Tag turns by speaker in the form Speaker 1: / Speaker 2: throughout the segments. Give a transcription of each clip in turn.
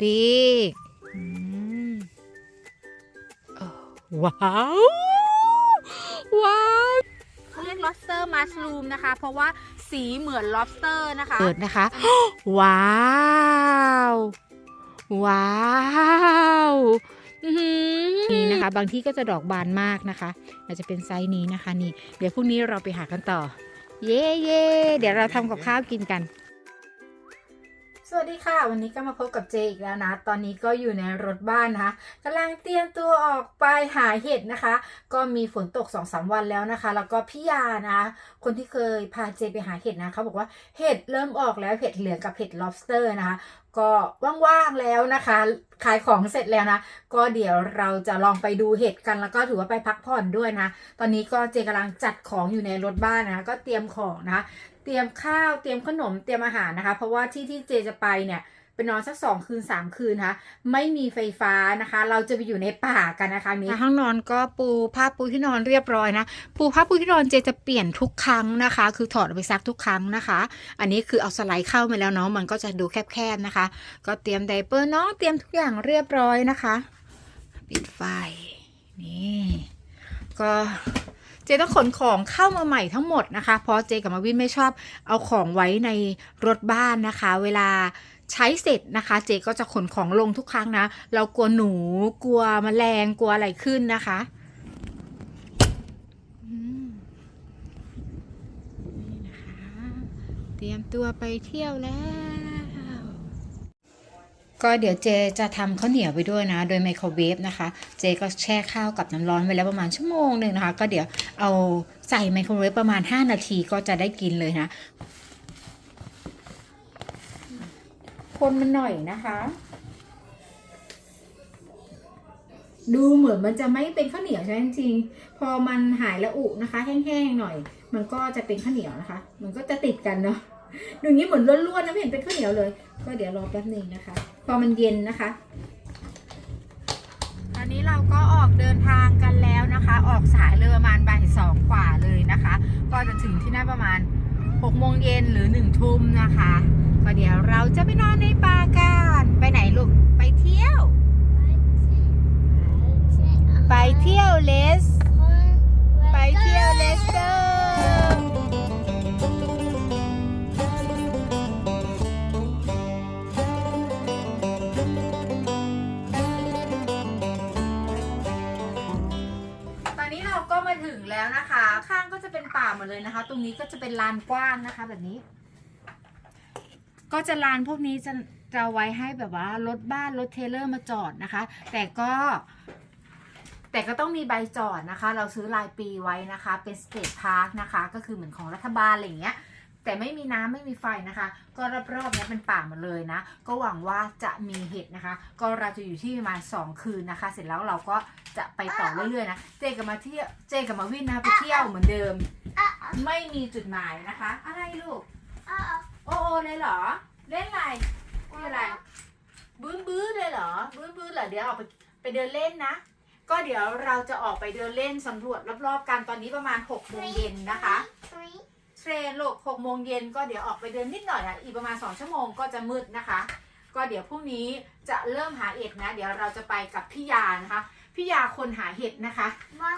Speaker 1: big อืมโอ้ว้าว ว้าวเขาเรียก lobster mushroom นะคะ เพราะว่าสีเหมือน lobster นะคะเปิดนะคะ ว้าว ว้าวอื้อหือนี่นะคะ บางที่ก็จะดอกบานมากนะคะอาจจะเป็นไซส์นี้นะคะนี่ เดี๋ยวพรุ่งนี้เราไปหากันต่อ เย่เย่เดี๋ยวเราทำกับข้าวกินกัน สวัสดีค่ะ วันนี้ก็มาพบกับเจอีกแล้วนะ ตอนนี้ก็อยู่ในรถบ้านนะคะกำลังเตรียมตัวออกไปหาเห็ดนะคะ ก็มีฝนตก2องสาวันแล้วนะคะ แล้วก็พี่ยานะคะคนที่เคยพาเจไปหาเห็ดนะเขาบอกว่าเห็ดเริ่มออกแล้วเห็ดเหลืองกับเห็ด lobster นะคะก็ว่างๆแล้วนะคะ ขายของเสร็จแล้วนะ ก็เดี๋ยวเราจะลองไปดูเห็ดกันแล้วก็ถือว่าไปพักผ่อนด้วยนะ ตอนนี้ก็เจกำลังจัดของอยู่ในรถบ้านนะคะก็เตรียมของนะคะ ตรียมข้าวเตรียมขนมเตรียมอาหารนะคะ เพราะว่าที่ที่เจจะไปเนี่ยไปนอนสักสองคืนสามคืนนะคะไม่มีไฟฟ้านะคะ เราจะไปอยู่ในป่ากันนะคะนี้ห้องนอนก็ปูผ้าปูที่นอนเรียบร้อยนะปูผ้าปูที่นอนเจจะเปลี่ยนทุกครั้งนะคะ คือถอดไปซักทุกครั้งนะคะ อันนี้คือเอาสไลด์เข้ามาแล้วเนาะมันก็จะดูแคบๆนะคะ ก็เตรียมไดเปอร์เนาะเตรียมทุกอย่างเรียบร้อยนะคะ ปิดไฟนี่ก็ เจต้องขนของเข้ามาใหม่ทั้งหมดนะคะ เพราะเจกับมาวินไม่ชอบเอาของไว้ในรถบ้านนะคะ เวลาใช้เสร็จนะคะ เจก็จะขนของลงทุกครั้งนะ เรากลัวหนูกลัวแมลงกลัวอะไรขึ้นนะคะเตรียมตัวไปเที่ยวแล้ว ก็เดี๋ยวเจจะทำข้าวเหนียวไปด้วยนะ โดยไมโครเวฟนะคะ เจก็แช่ข้าวกับน้ำร้อนไว้แล้วประมาณชั่วโมงหนึ่งนะคะ ก็เดี๋ยวเอาใส่ไมโครเวฟประมาณ 5 นาทีก็จะได้กินเลยนะ คนมันหน่อยนะคะ ดูเหมือนมันจะไม่เป็นข้าวเหนียวใช่ไหมจริงพอมันหายละอุนะคะ แห้งๆหน่อย มันก็จะเป็นข้าวเหนียวนะคะ มันก็จะติดกันเนาะ ดูอย่างนี้เหมือนล้วนๆนะไม่เห็นเป็นข้าวเหนียวเลย ก็เดี๋ยวรอแป๊บหนึงนะคะ พอมันเย็นนะคะ ตอนนี้เราก็ออกเดินทางกันแล้วนะคะ ออกสายเลยประมาณบ่ายสองกว่าเลยนะคะ ก็จะถึงที่นั่นประมาณ6โมงเย็นหรือ1ทุ่มนะคะ ก็เดี๋ยวเราจะไปนอนในป่ากัน ไปไหนลูก ไปเที่ยวานกว้างนะคะแบบนี้ ก็จะลานพวกนี้จะจะไว้ให้แบบว่ารถบ้านรถเทเลอร์มาจอดนะคะ แต่ก็แต่ก็ต้องมีใบจอดนะคะ เราซื้อรายปีไว้นะคะ เป็นสเตทพาร์คนะคะ ก็คือเหมือนของรัฐบาลอะไรอย่างเงี้ย แต่ไม่มีน้ำไม่มีไฟนะคะ ก็รอบๆนี้เป็นป่าหมดเลยนะ ก็หวังว่าจะมีเห็ดนะคะ ก็เราจะอยู่ที่ประมาณ 2 คืนนะคะ เสร็จแล้วเราก็จะไปต่อเรื่อยๆนะ เจกับมาเที่ยวเจกับมาวินนะไปเที่ยวเหมือนเดิม ไม่มีจุดหมายนะคะ อะไรลูกโอ้โอเลยเหรอ เล่นอะไรนี่อะไร บื้นบื้นเลยเหรอ บื้นบื้นเหรอ เดี๋ยวออกไปไปเดินเล่นนะ ก็เดี๋ยวเราจะออกไปเดินเล่นสำรวจรอบๆกันตอนนี้ประมาณ6โมงเย็นนะคะ เทรนลูก6โมงเย็นก็เดี๋ยวออกไปเดินนิดหน่อยนะอีกประมาณ 2 ชั่วโมงก็จะมืดนะคะ ก็เดี๋ยวพรุ่งนี้จะเริ่มหาเห็ดนะ เดี๋ยวเราจะไปกับพี่ยานะคะพี่ยาคนหาเห็ดนะคะ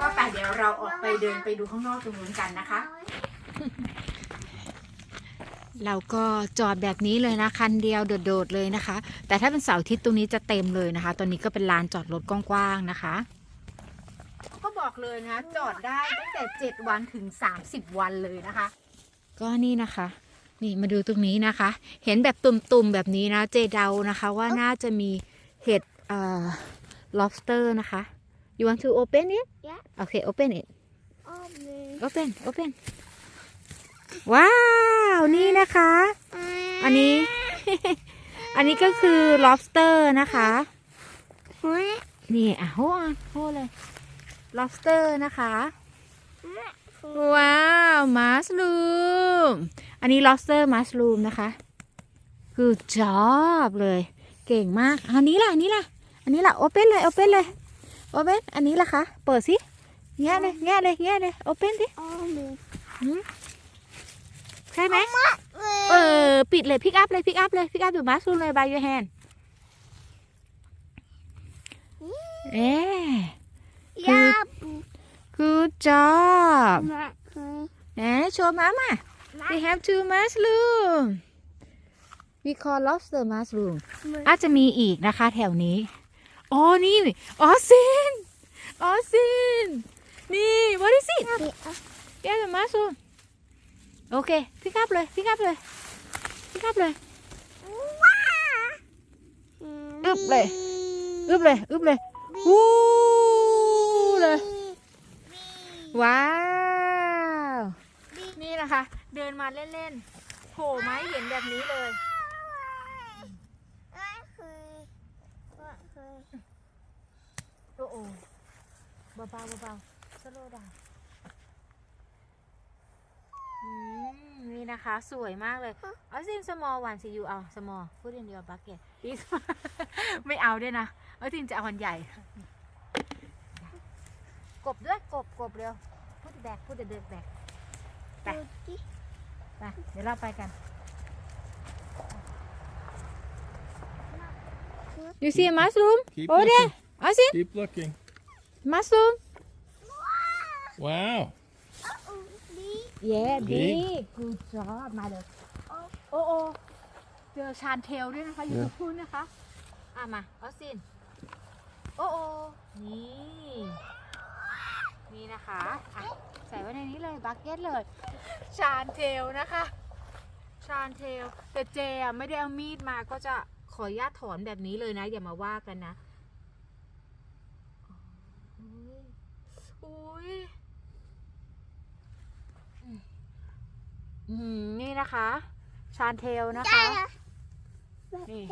Speaker 1: ก็แต่เดี๋ยวเราออกไปเดินไปดูข้างนอกตรงนู้นกันนะคะ เราก็จอดแบบนี้เลยนะคันเดียวโดดๆเลยนะคะ แต่ถ้าเป็นเสาร์อาทิตย์ตรงนี้จะเต็มเลยนะคะ ตอนนี้ก็เป็นลานจอดรถกว้างๆนะคะก็บอกเลยนะ จอดได้ตั้งแต่ 7 วันถึง 30 วันเลยนะคะ ก็นี่นะคะ นี่มาดูตรงนี้นะคะ เห็นแบบตุ่มๆแบบนี้นะ เจเดานะคะว่าน่าจะมีเห็ดเอ่อ lobster นะคะ you want to open it
Speaker 2: Yeah.
Speaker 1: okay open it open open ว้าว นี่นะคะ อันนี้ อันนี้ก็คือ lobster นะคะ นี่อะโหโหเลย lobster นะคะ ว้าว mushroom อันนี้ lobster mushroom นะคะ คือ job เลย เก่งมาก อันนี้ล่ะ อันนี้ล่ะ อันนี้ล่ะ open เลย open เลย open อันนี้ล่ะคะเปิดสิแง่เลยแง่เลยแง่เลย open สิใช่ไหมเออปิดเลยพิกอัพเลยพิกอัพเลยพิกอัพอยู่มัสซูเลย by your hand เอ๊ะ
Speaker 2: ยาปู
Speaker 1: good job
Speaker 2: มาเคย
Speaker 1: แหนโชว์มามา we have two mushroom we call lobster mushroom อาจจะมีอีกนะคะแถวนี้อ๋อนี่ออซินออซินนี่ what is it yeah the mushroom โอเค pick up เลย pick up เลย pick up เลยอึ๊บเลยอึบเลยอึบเลยวู้เลย ว้าว นี่นะคะ เดินมาเล่นๆโผล่ไม้เห็นแบบนี้เล
Speaker 2: ย
Speaker 1: โอ้โอ้เบาๆเบาๆสโลดาอืมนี่นะคะ สวยมากเลยเอาซิน small one สิยูเอา small put in your bucket This one ไม่เอาด้วยนะเอาซินจะเอาอันใหญ่ กบด้วยกบกบเร็ว put it back put the dirt back ไป
Speaker 2: ดูดิ
Speaker 1: ไปเดี๋ยวเราไปกัน You see a mushroom
Speaker 3: Keep
Speaker 1: over there
Speaker 3: looking.
Speaker 1: เอาซิ
Speaker 3: Keep looking.
Speaker 1: mushroom
Speaker 3: Wow.
Speaker 2: ดี
Speaker 1: yeah
Speaker 3: Big.
Speaker 1: big good job มาเลยโอ้โอ้เจอชานเทลด้วยนะคะอยู่ตรงนู้นนะคะ อะมาออสซิน โอ้โอ้นี่ นี่นะคะอะใส่ไว้ในนี้เลยบักเก็ตเลย ชานเทลนะคะ ชานเทลแต่เจอะไม่ได้เอามีดมาก็จะขออนุญาตถอนแบบนี้เลยนะ อย่ามาว่ากันนะอุ้ยอุ้ยอืมนี่นะคะ ชานเทลนะคะ นี่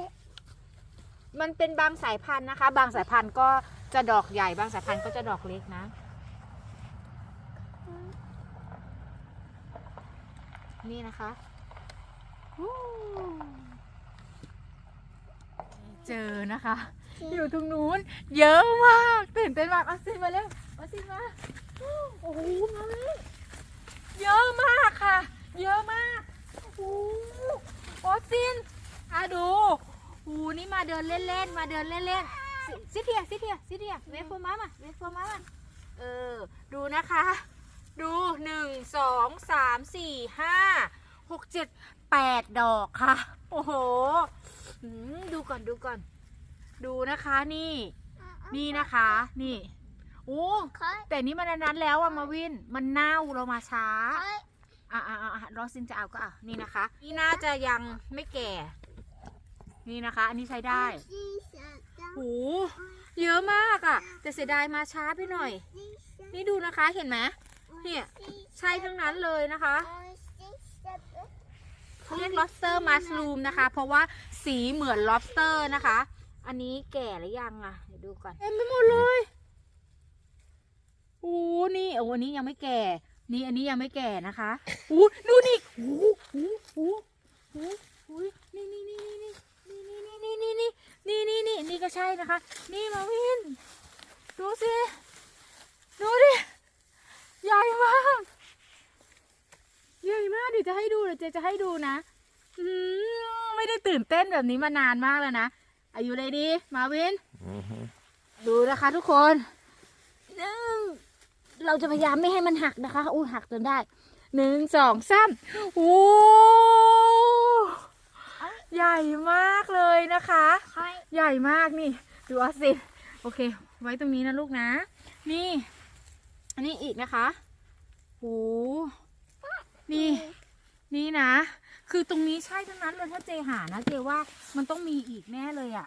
Speaker 1: มันเป็นบางสายพันธุ์นะคะ บางสายพันธุ์ก็จะดอกใหญ่ บางสายพันธุ์ก็จะดอกเล็กนะ นี่นะคะวู้เจอนะคะ อยู่ตรงนู้น เยอะมากตื่นเต้นมากเอาซินมาเร็วเอาซินมาโอ้โหมาเลยเยอะมากค่ะ เยอะมากโอ้โหออสซินอะดูโอ้โหนี่มาเดินเล่นๆมาเดินเล่นๆซิเทียซิเทียซิเทียเวฟโฟมามาเวฟโฟมามาเออดูนะคะ ดูหนึ่งสองสามสี่ห้าหกเจ็ดแปดดอกค่ะ โอ้โหอืมดูก่อนดูก่อน ดูนะคะนี่ นี่นะคะ นี่โอ้
Speaker 2: เคย
Speaker 1: แต่นี่มันอันนั้นแล้วอะมาวิน มันเน่าเรามาช้า
Speaker 2: เคย
Speaker 1: อะอะอะอะรอซินจะเอาก็อะนี่นะคะ นี่น่าจะยังไม่แก่ นี่นะคะ อันนี้ใช้ได้
Speaker 2: ดีสัตว์
Speaker 1: โหเยอะมากอะแต่เสียดายมาช้าไปหน่อย
Speaker 2: ดีสัตว์
Speaker 1: นี่ดูนะคะเห็นไหม เนี่ยใช่ทั้งนั้นเลยนะคะ
Speaker 2: ดีสัตว์
Speaker 1: เขาเรียก lobster mushroom นะคะ เพราะว่าสีเหมือน lobster นะคะ อันนี้แก่หรือยังอะเดี๋ยวดูก่อนเต็มไปหมดเลยโอ้นี่โอ้อันนี้ยังไม่แก่ นี่อันนี้ยังไม่แก่นะคะโอ้ดูนี่โอ้โหโอ้โหโอ้โหนี่นี่นี่นี่นี่นี่นี่นี่นี่นี่นี่นี่ก็ใช่นะคะ นี่มาวิน ดูสิ ดูดิ ใหญ่มาก ใหญ่มากเดี๋ยวจะให้ดูเดี๋ยวเจจะให้ดูนะอืมไม่ได้ตื่นเต้นแบบนี้มานานมากแล้วนะ อายุเลยดี มาวิน
Speaker 3: Mm-hmm.
Speaker 1: ดูนะคะทุกคนหนึ่งเราจะพยายามไม่ให้มันหักนะคะอู้หักจนได้หนึ่งสองสามโอ้ใหญ่มากเลยนะคะ
Speaker 2: เคย
Speaker 1: ใหญ่มากนี่ ดูเอาสิ โอเค ไว้ตรงนี้นะลูกนะ นี่ อันนี้อีกนะคะโหนี่นี่นะ คือตรงนี้ใช่ทั้งนั้นเลยถ้าเจหานะเจว่ามันต้องมีอีกแน่เลยอะ่ะ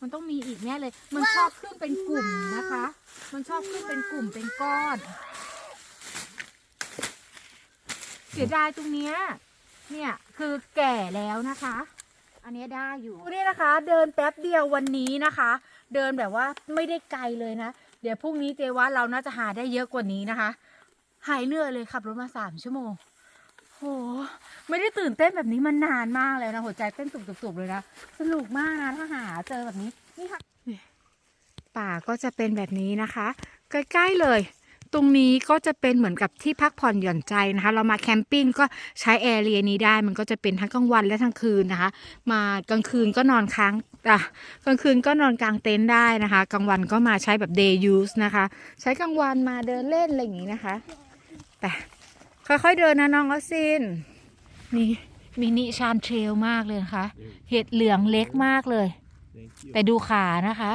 Speaker 1: มันต้องมีอีกแน่เลย มันชอบขึ้นเป็นกลุ่มนะคะ มันชอบขึ้นเป็นกลุ่มเป็นก้อนเสียดายตรงเนี้ยเนี่ยคือแก่แล้วนะคะ อันเนี้ยได้อยู่นี่นะคะ เดินแป๊บเดียววันนี้นะคะ เดินแบบว่าไม่ได้ไกลเลยนะ เดี๋ยวพรุ่งนี้เจว่าเราน่าจะหาได้เยอะกว่านี้นะคะ หายเหนื่อยเลยขับรถมาสามชั่วโมงโหไม่ได้ตื่นเต้นแบบนี้มานนานมากเลยนะหัวใจเต้นตุบๆเลยนะสนุกมากนะถ้าหาเจอแบบนี้นี่ค่ะป่าก็จะเป็นแบบนี้นะคะ ใกล้ๆเลย ตรงนี้ก็จะเป็นเหมือนกับที่พักผ่อนหย่อนใจนะคะ เรามาแคมปิ้งก็ใช้แอร์เรียนี้ได้ มันก็จะเป็นทั้งกลางวันและทั้งคืนนะคะ มากลางคืนก็นอนค้าง อะกลางคืนก็นอนกลางเต็นท์ได้นะคะกลางวันก็มาใช้แบบ day use นะคะ ใช้กลางวันมาเดินเล่นอะไรอย่างนี้นะคะ แต่ค่อยๆเดินนะน้องออซินนี่มินิชานเทรลมากเลยนะคะ เห็ดเหลืองเล็กมากเลย แต่ดูขานะคะ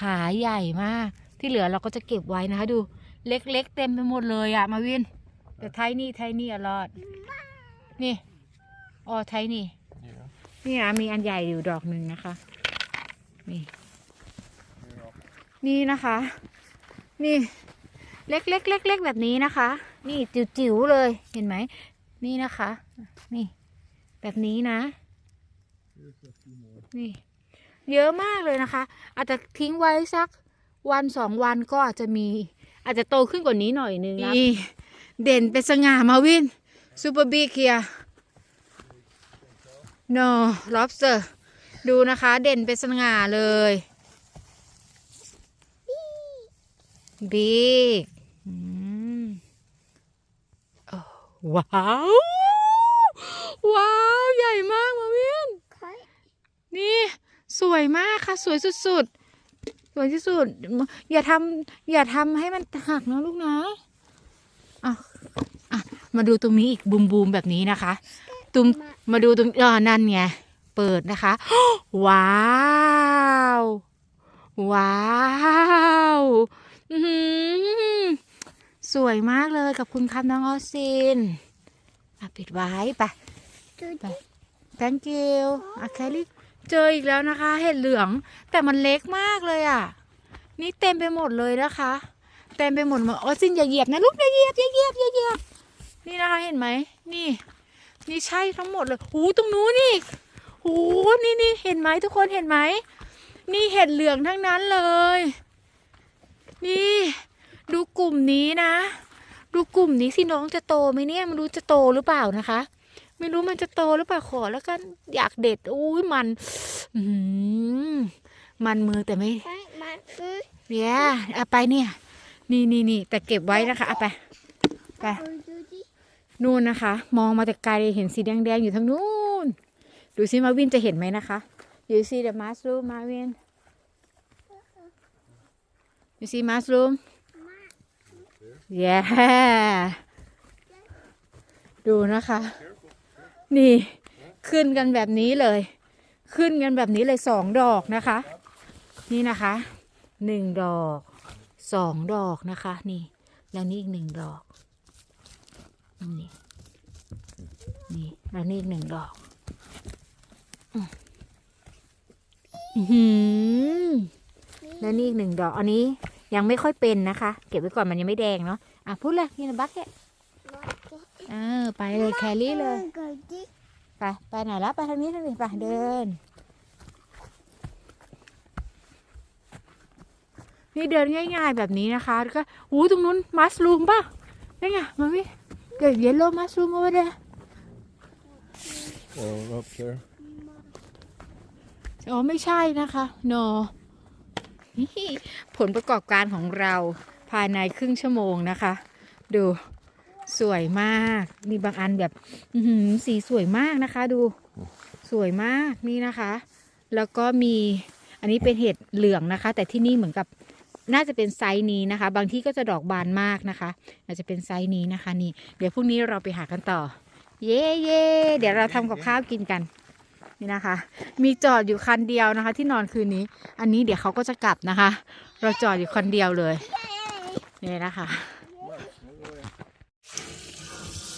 Speaker 1: ขาใหญ่มาก ที่เหลือเราก็จะเก็บไว้นะคะ ดูเล็กๆเต็มไปหมดเลยอะมาวินแต่ไทนี่ไทนี่อรอดนี่อ๋อไทนี่ นี่นะมีอันใหญ่อยู่ดอกหนึ่งนะคะ นี่ นี่นะคะ นี่ เล็กๆเล็กๆแบบนี้นะคะ นี่จิ๋วๆเลยเห็นไหม นี่นะคะ นี่ แบบนี้นะ นี่ เยอะมากเลยนะคะ อาจจะทิ้งไว้สักวันสองวันก็อาจจะมี อาจจะโตขึ้นกว่านี้หน่อยนึงนะเด่นเป็นสง่ามาวินซูเปอร์บีเคีย no lobster ดูนะคะ เด่นเป็นสง่าเลยบิ๊กว้าว ว้าว ใหญ่มากมาวินนี่สวยมากค่ะ สวยสุดๆ สวยที่สุด อย่าทำอย่าทำให้มันหักนะลูกนะอะอะมาดูตรงนี้อีกบูมบูมๆแบบนี้นะคะ ตุมมาดูตรงอ่านั่นไงเปิดนะคะ ว้าวว้าวอื้อหือสวยมากเลยกับคุณครับน้องออสซินอะปิดไว้ไป
Speaker 2: Judy.
Speaker 1: thank you อะแคลรี่เจออีกแล้วนะคะ เห็ดเหลือง แต่มันเล็กมากเลยอะ นี่เต็มไปหมดเลยนะคะ เต็มไปหมดหมดอ๋อซินอย่าเหยียบนะลูกอย่าเหยียบอย่าเหยียบอย่าเหยียบ นี่นะคะเห็นไหม นี่ นี่ใช่ทั้งหมดเลยหูตรงนู้นนี่หูนี่นี่เห็นไหมทุกคนเห็นไหมนี่เห็ดเหลืองทั้งนั้นเลย นี่ ดูกลุ่มนี้นะ ดูกลุ่มนี้สิน้องจะโตไหมเนี่ยไมันรู้จะโตหรือเปล่านะคะ ไม่รู้มันจะโตหรือเปล่าขอแล้วกันอยากเด็ดอุ้ยมันอือหือมันมือแต่ไม่
Speaker 2: Right, my food.
Speaker 1: เนี่ยเอาไปเนี่ย นี่นี่นี่แต่เก็บไว้นะคะเอาไปไป
Speaker 2: Oh, Judy.
Speaker 1: นู่นนะคะ มองมาแต่ไกลเห็นสีแดงๆอยู่ทางนู้น ดูซิมาวินจะเห็นไหมนะคะ you see the mushroom มาวิน you see mushroom yeah ดูนะคะ นี่ขึ้นกันแบบนี้เลย ขึ้นกันแบบนี้เลยสองดอกนะคะ นี่นะคะหนึ่งดอกสองดอกนะคะ นี่ แล้วนี่อีกหนึ่งดอก นี่นี่แล้วนี่อีกหนึ่งดอกอืมอื้อหือแล้วนี่อีกหนึ่งดอก อันนี้ยังไม่ค่อยเป็นนะคะ เก็บไว้ก่อนมันยังไม่แดงเนาะอะพูดเลยนี่นะบักเก็ตเออไปเลยแครี่เลย
Speaker 2: Judy.
Speaker 1: ไปไปไหนแล้วไปทางนี้ทางนี้ไปเดิน นี่เดินง่าย ๆแบบนี้นะคะแล้วก็หูตรงนู้นมัสลูมป่ะนี่ไงมาวิ เกิดเยลโล่มัสลูมมาเด้
Speaker 3: Or up there.
Speaker 1: อ๋อไม่ใช่นะคะโนนี่ผลประกอบการของเราภายในครึ่งชั่วโมงนะคะ ดูสวยมากมีบางอันแบบอื้อหือสีสวยมากนะคะ ดูสวยมากนี่นะคะ แล้วก็มีอันนี้เป็นเห็ดเหลืองนะคะ แต่ที่นี่เหมือนกับ น่าจะเป็นไซส์นี้นะคะ บางที่ก็จะดอกบานมากนะคะ อาจจะเป็นไซส์นี้นะคะนี่ เดี๋ยวพรุ่งนี้เราไปหากันต่อ เย่เย่เดี๋ยวเราทำกับข้าวกินกันนี่นะคะ มีจอดอยู่คันเดียวนะคะ ที่นอนคืนนี้ อันนี้เดี๋ยวเขาก็จะกลับนะคะ เราจอดอยู่คันเดียวเลยนี่นะคะ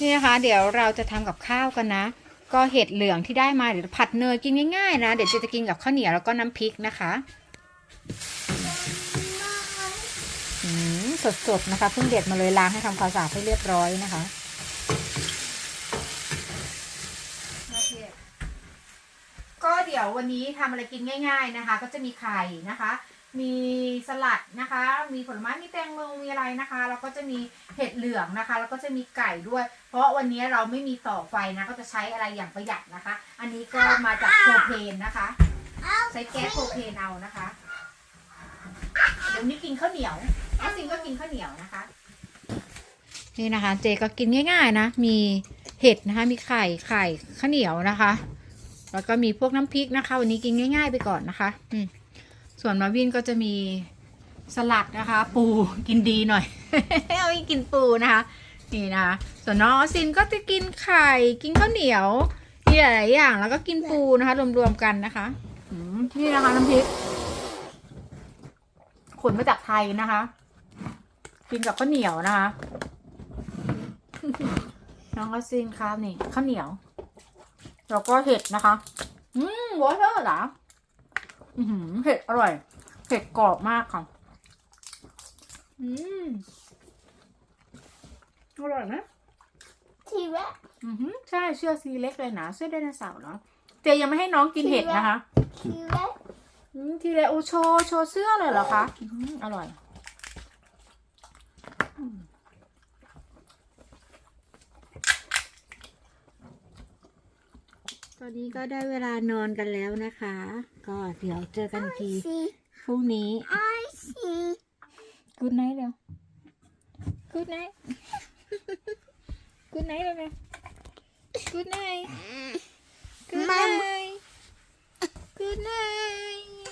Speaker 1: นี่นะคะ เดี๋ยวเราจะทำกับข้าวกันนะ ก็เห็ดเหลืองที่ได้มาเดี๋ยวผัดเนยกินง่ายๆนะ เดี๋ยวจะกินกับข้าวเหนียวแล้วก็น้ำพริกนะคะ สดๆนะคะเพิ่งเด็ดมาเลยล้างให้ทำความสะอาดให้เรียบร้อยนะคะก็เดี๋ยววันนี้ทำอะไรกินง่าย ๆนะคะ ก็จะมีไข่นะคะ มีสลัดนะคะ มีผลไม้มีแตงโมมีอะไรนะคะแล้วก็จะมีเห็ดเหลืองนะคะ แล้วก็จะมีไก่ด้วย เพราะวันนี้เราไม่มีต่อไฟนะก็จะใช้อะไรอย่างประหยัดนะคะ อันนี้ก็มาจากโพรเพนนะคะ ใช้แก๊สโพรเพนเอานะคะเดี๋ยวนี้กินข้าวเหนียว น้องซินก็กินข้าวเหนียวนะคะ นี่นะคะ เจก็กินง่าย ๆ นะ มีเห็ดนะคะ มีไข่ไข่ข้าวเหนียวนะคะ แล้วก็มีพวกน้ำพริกนะคะ วันนี้กินง่าย ๆ ไปก่อนนะคะอืมส่วนมาวินก็จะมีสลัดนะคะ ปูกินดีหน่อยเอาวินกินปูนะคะนี่นะคะส่วนน้องออซินก็จะกินไข่กินข้าวเหนียวมีหลายอย่างแล้วก็กินปูนะคะ รวมๆกันนะคะอืนี่นะคะน้ำพริกขนมาจากไทยนะคะ กินกับข้าวเหนียวนะคะ น้องออซินครับนี่ข้าวเหนียว แล้วก็เห็ดนะคะ อืมวอเตอร์เหรออือหือเห็ดอร่อย เห็ดกรอบมากค่ะ อืม อร่อยไหม
Speaker 2: ทีแรก
Speaker 1: อือหือใช่เชือกซีเล็กเลยนะเชือกไดโนเสาร์เนาะเจยังไม่ให้น้องกินเห็ดนะคะ
Speaker 2: ทีแรก
Speaker 1: อืมทีเลยโอโชว์โชว์เสื้อเลยเหรอคะอืมอร่อยอืม ตอนนี้ก็ได้เวลานอนกันแล้วนะคะ ก็เดี๋ยวเจอกันทีพรุ่งนี้
Speaker 2: กูไน
Speaker 1: ท์เร็วกูไนท์กูไนท์เร็วกูไนท์กูไนท์กูไนท์